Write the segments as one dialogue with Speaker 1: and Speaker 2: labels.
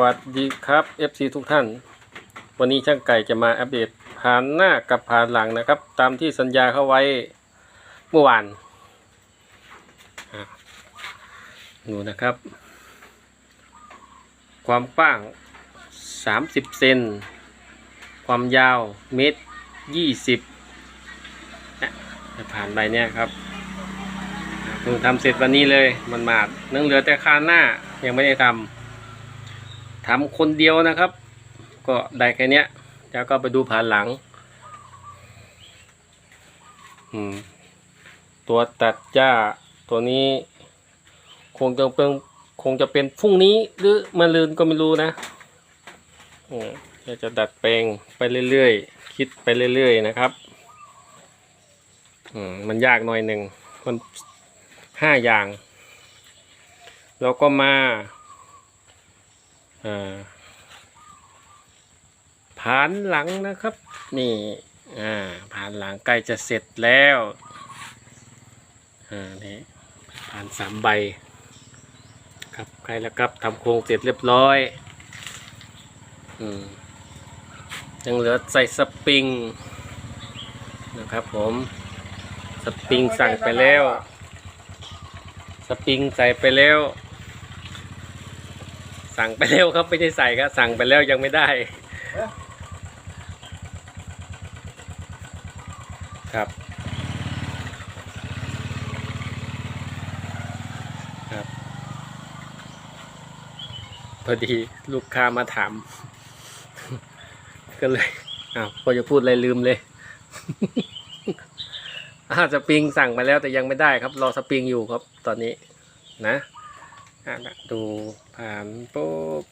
Speaker 1: วัสดีครับ FC ทุกท่าน วันนี้ช่างไก่จะมาอัปเดตผ่านหน้ากับผ่านหลังนะครับ ตามที่สัญญาเข้าไว้เมื่อวานดูนะครับ ความกว้าง 30 เซนความยาวเมตร20นะจะผ่านใบเนี้ยครับเพิ่งทำเสร็จวันนี้เลยมันมาดนั่งเหลือแต่คานหน้ายังไม่ได้ทำ ทำคนเดียวนะครับ ก็ได้แค่เนี้ยแล้วก็ไปดูผ่านหลังตัวตัดหญ้าตัวนี้คงจะเป็นคงจะเป็นพรุ่งนี้หรือมะรืนก็ไม่รู้นะจะดัดแปลงไปเรื่อยๆ คิดไปเรื่อยๆนะครับมันยากหน่อยหนึ่งมันห้าอย่างแล้วก็มา ผ่านหลังนะครับ นี่ผ่านหลังใกล้จะเสร็จแล้วอ่านี่ผ่านสามใบ ครับใกล้แล้วครับทำโครงเสร็จเรียบร้อยอยังเหลือใส่สปริงนะครับผม สปริงสั่งไปแล้ว สปริงใส่ไปแล้ว สั่งไปแล้วครับไม่ได้ใส่ครับสั่งไปแล้วยังไม่ได้ ครับ ครับ พอดีลูกค้ามาถาม ก็เลยอ้าวพอจะพูดอะไรลืมเลยอาสปริงสั่งไปแล้วแต่ยังไม่ได้ครับ รอสปริงอยู่ครับตอนนี้นะ อะนะดูผ่านปุ๊บ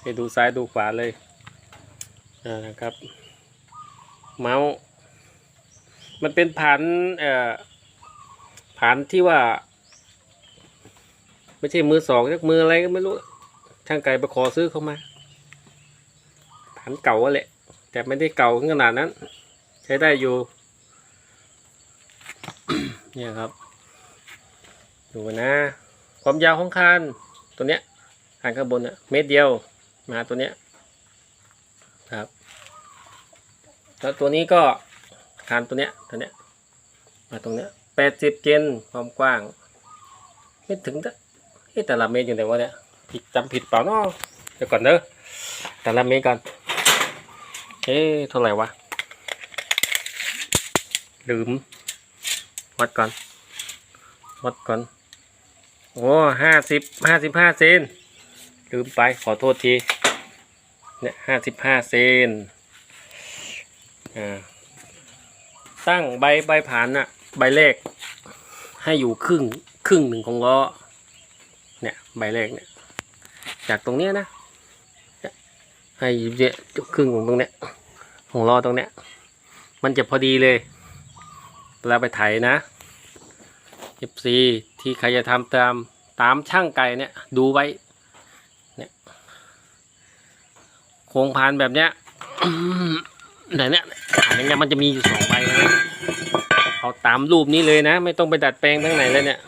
Speaker 1: ให้ดูซ้ายดูขวาเลยนะครับ เมาส์มันเป็นผ่านเอ่อผ่านที่ว่า ไม่ใช่มือสองจักมืออะไรก็ไม่รู้ช่างไก่ไปขอซื้อเข้ามาผ่านเก่าแหละ แต่ไม่ได้เก่าขนาดนั้น ใช้ได้อยู่เนี่ยครับ ดูนะ ความยาวของคานตัวเนี้ยคานข้างบนอะเมตรเดียวมาตัวเนี้ยครับแล้วตัวนี้ก็คานตัวเนี้ยตัวเนี้ยมาตรงเนี้ยแปดสิบเจนความกว้าง ไม่ถึงแต่เอ๊ะแต่ละเมตรอยู่ไหนวะเนี่ยผิดจำผิดเปล่าเนาะเดี๋ยวก่อนเด้อแต่ละเมตรก่อนเอ๊ะเท่าไหร่วะลืมวัดก่อนวัดก่อน โอ้ห้าสิบห้าสิบห้าเซนลืมไปขอโทษทีเนี่ยห้าสิบห้าเซนอ่าตั้งใบใบผ่านน่ะใบแรกให้อยู่ครึ่งครึ่งหนึ่งของล้อเนี่ยใบแรกเนี่ยจากตรงเนี้ยนะให้เนี่ยครึ่งของตรงเนี้ยของล้อตรงเนี้ยมันจะพอดีเลยเวลาไปไถนะ FC ที่ใครจะทำตามตามช่างไก่เนี่ยดูไว้เนี่ยโครงพานแบบเนี้ยไหนเนี่ยอันนี้มันจะมีอยู่สองใบนะเอาตามรูปนี้เลยนะ ไม่ต้องไปดัดแปลงทั้งไหนเลยเนี่ย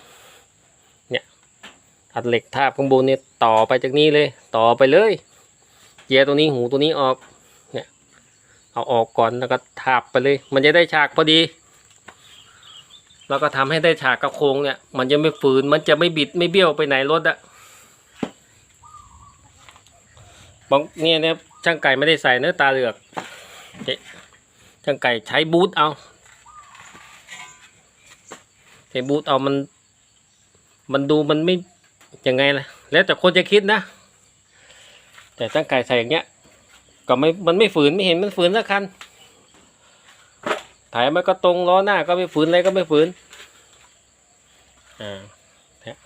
Speaker 1: เนี่ยอัดเหล็กทาบข้างบนเนี่ยต่อไปจากนี้เลย ต่อไปเลยเจียร์ตัวนี้หูตัวนี้ออกเนี่ยเอาออกก่อนแล้วก็ทาบไปเลย มันจะได้ฉากพอดี แล้วก็ทำให้ได้ฉากกระโครงเนี่ย มันจะไม่ฝืนมันจะไม่บิดไม่เบี้ยวไปไหนรถอะบางเนี่ยเนี่ยช่างไก่ไม่ได้ใส่เนื้อตาเหลือกช่างไก่ใช้บูทเอาใช้บูทเอามัน มันดูมันไม่ยังไงล่ะแล้วแต่คนจะคิดนะ แต่ช่างไก่ใส่อย่างเงี้ยก็ไม่มันไม่ฝืนไม่เห็นมันฝืนสักคัน ถ่ายมันก็ตรงล้อหน้าก็ไม่ฝืนอะไรก็ไม่ฝืนอ่าเนี่ย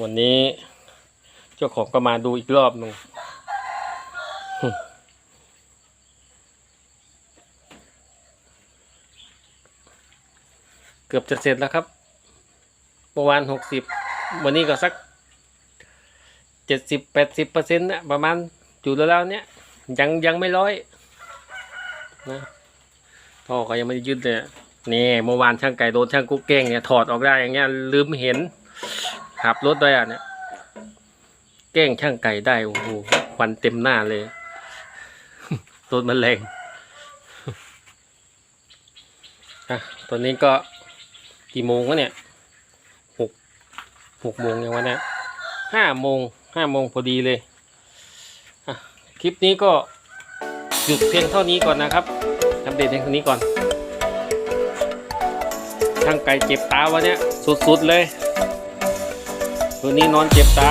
Speaker 1: วันนี้เจ้าของก็มาดูอีกรอบหนึ่งเกือบจะเสร็จแล้วครับเมื่อวานหกสิบวันนี้ก็สักเจ็ดสิบแปดสิบเปอร์เซ็นต์นะประมาณอยู่แล้วเนี้ยยังยังไม่ร้อยนะ ท่อก็ยังไม่ได้ยึดเลยนี่เมื่อวานช่างไก่โดนช่างกุ๊กเก้งเนี่ยถอดออกได้อย่างเงี้ยลืมเห็นขับรถด้วยอะเนี่ยแกล้งช่างไก่ได้โอ้โหควันเต็มหน้าเลยตัวมันแรงอะตอนนี้ก็กี่โมงวะเนี่ยหกหกโมงยังวะเนี่ยห้าโมงห้าโมงพอดีเลยอะคลิปนี้ก็หยุดเพียงเท่านี้ก่อนนะครับ อัปเดตเพียงเท่านี้ก่อนช่างไก่เจ็บตาวันเนี้ยสุดๆเลย ตัวนี้นอนเจ็บตา